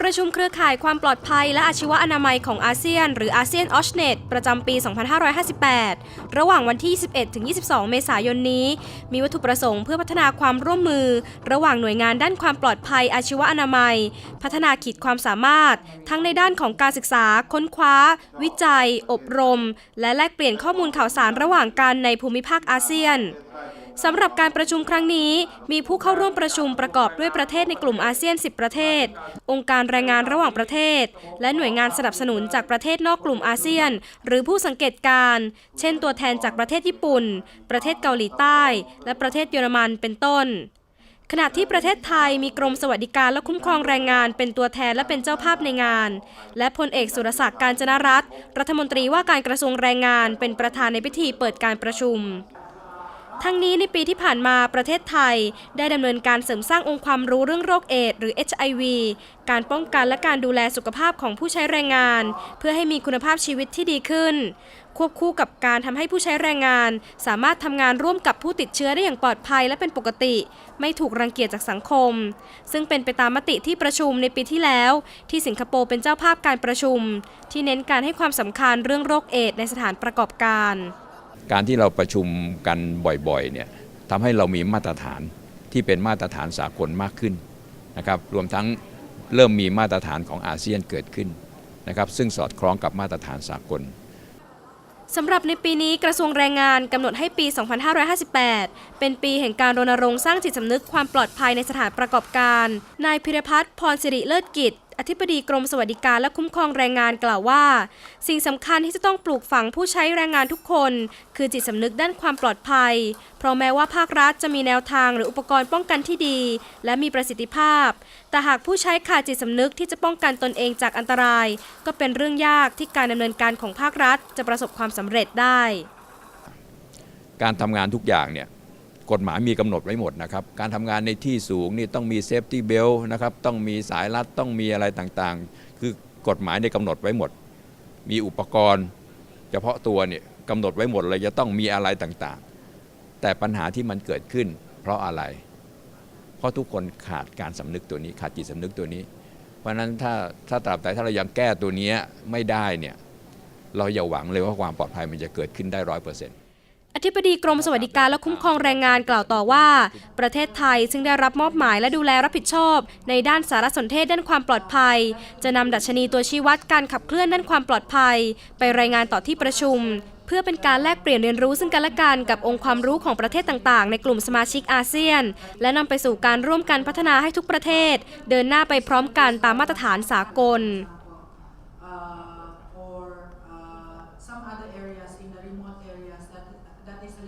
ประชุมเครือข่ายความปลอดภัย และอาชีวอนามัยของอาเซียน หรืออาเซียนออชเนตประจำปี 2558 ระหว่างวันที่ 21 ถึง 22 เมษายนนี้ มีวัตถุประสงค์เพื่อพัฒนาความร่วมมือ ระหว่างหน่วยงานด้านความปลอดภัย อาชีวอนามัย พัฒนาขีดความสามารถ ทั้งในด้านของการศึกษา ค้นคว้า วิจัย อบรม และแลกเปลี่ยนข้อมูลข่าวสารระหว่างกันในภูมิภาคอาเซียน สำหรับการประชุมครั้งนี้ มีผู้เข้าร่วมประชุมประกอบด้วยประเทศในกลุ่มอาเซียน 10 ประเทศ องค์การแรงงานระหว่างประเทศ และหน่วยงานสนับสนุนจากประเทศนอกกลุ่มอาเซียน หรือผู้สังเกตการณ์เช่นตัวแทนจากประเทศญี่ปุ่น ประเทศเกาหลีใต้ และประเทศเยอรมันเป็นต้นขณะที่ประเทศไทยมีกรมสวัสดิการและคุ้มครองแรงงานเป็นตัวแทนและเป็นเจ้าภาพในงาน และพลเอกสุรศักดิ์การจนรัตน์รัฐมนตรีว่าการกระทรวงแรงงานเป็นประธานในพิธีเปิดการประชุม ทั้งนี้ในปีที่ผ่านมาประเทศไทย ได้ดำเนินการเสริมสร้างองค์ความรู้เรื่องโรคเอดส์หรือ HIV การป้องกันและการดูแลสุขภาพของผู้ใช้แรงงาน เพื่อให้มีคุณภาพชีวิตที่ดีขึ้น ควบคู่กับการทำให้ผู้ใช้แรงงาน สามารถทำงานร่วมกับผู้ติดเชื้อได้อย่างปลอดภัยและเป็นปกติ ไม่ถูกรังเกียจจากสังคม ซึ่งเป็นไปตามมติที่ประชุมในปีที่แล้ว ที่สิงคโปร์เป็นเจ้าภาพการประชุม ที่เน้นการให้ความสำคัญเรื่องโรคเอดส์ในสถานประกอบการ การที่เราประชุมกันบ่อยๆเนี่ยทำให้เรามีมาตรฐานที่เป็นมาตรฐานสากลมากขึ้นนะครับรวมทั้งเริ่มมีมาตรฐานของอาเซียนเกิดขึ้นนะครับซึ่งสอดคล้องกับมาตรฐานสากลสำหรับในปีนี้กระทรวงแรงงานกำหนดให้ปี 2558 เป็นปีแห่งการรณรงค์สร้างจิตสำนึกความปลอดภัยในสถานประกอบการ นายพิรพัฒน์พรสิริเลิศกิจ ธิบดีกรมสวัสดิการและคุ้มครองแรงงานกล่าวว่า สิ่งสำคัญที่จะต้องปลูกฝังผู้ใช้แรงงานทุกคน คือจิตสำนึกด้านความปลอดภัย เพราะแม้ว่าภาครัฐจะมีแนวทางหรืออุปกรณ์ป้องกันที่ดี และมีประสิทธิภาพ แต่หากผู้ใช้ขาดจิตสำนึกที่จะป้องกันตนเองจากอันตราย ก็เป็นเรื่องยากที่การดำเนินการของภาครัฐ จะประสบความสำเร็จได้ การทำงานทุกอย่างเนี่ย กฎหมายมีกำหนดไว้หมดนะครับ การทำงานในที่สูงนี่ต้องมีเซฟตี้เบลนะครับ ต้องมีสายรัด ต้องมีอะไรต่างๆ คือกฎหมายในยกำหนดไว้หมด มีอุปกรณ์ เฉพาะตัวเนี่ยกำหนดไว้หมดเลยจะต้องมีอะไรต่างๆ แต่ปัญหาที่มันเกิดขึ้น เพราะอะไร เพราะทุกคนขาดการสำนึกตัวนี้ ขาดจิตสำนึกตัวนี้ เพราะฉะนั้นถ้าถ้าตราบใดถ้าเรายังแก้ตัวนี้ไม่ได้เนี่ยเราอย่าหวังเลยว่าความปลอดภัยมันจะเกิดขึ้นได้ร้อยเปอร์เซ็นต์ อธิบดีกรมสวัสดิการและคุ้มครองแรงงานกล่าวต่อว่า ประเทศไทยซึ่งได้รับมอบหมายและดูแลรับผิดชอบ ในด้านสารสนเทศด้านความปลอดภัย จะนำดัชนีตัวชี้วัดการขับเคลื่อนด้านความปลอดภัย ไปรายงานต่อที่ประชุม เพื่อเป็นการแลกเปลี่ยนเรียนรู้ซึ่งกันและกันกับองค์ความรู้ของประเทศต่างๆ ในกลุ่มสมาชิกอาเซียน และนำไปสู่การร่วมกันพัฒนาให้ทุกประเทศ เดินหน้าไปพร้อมกันตามมาตรฐานสากล that is a little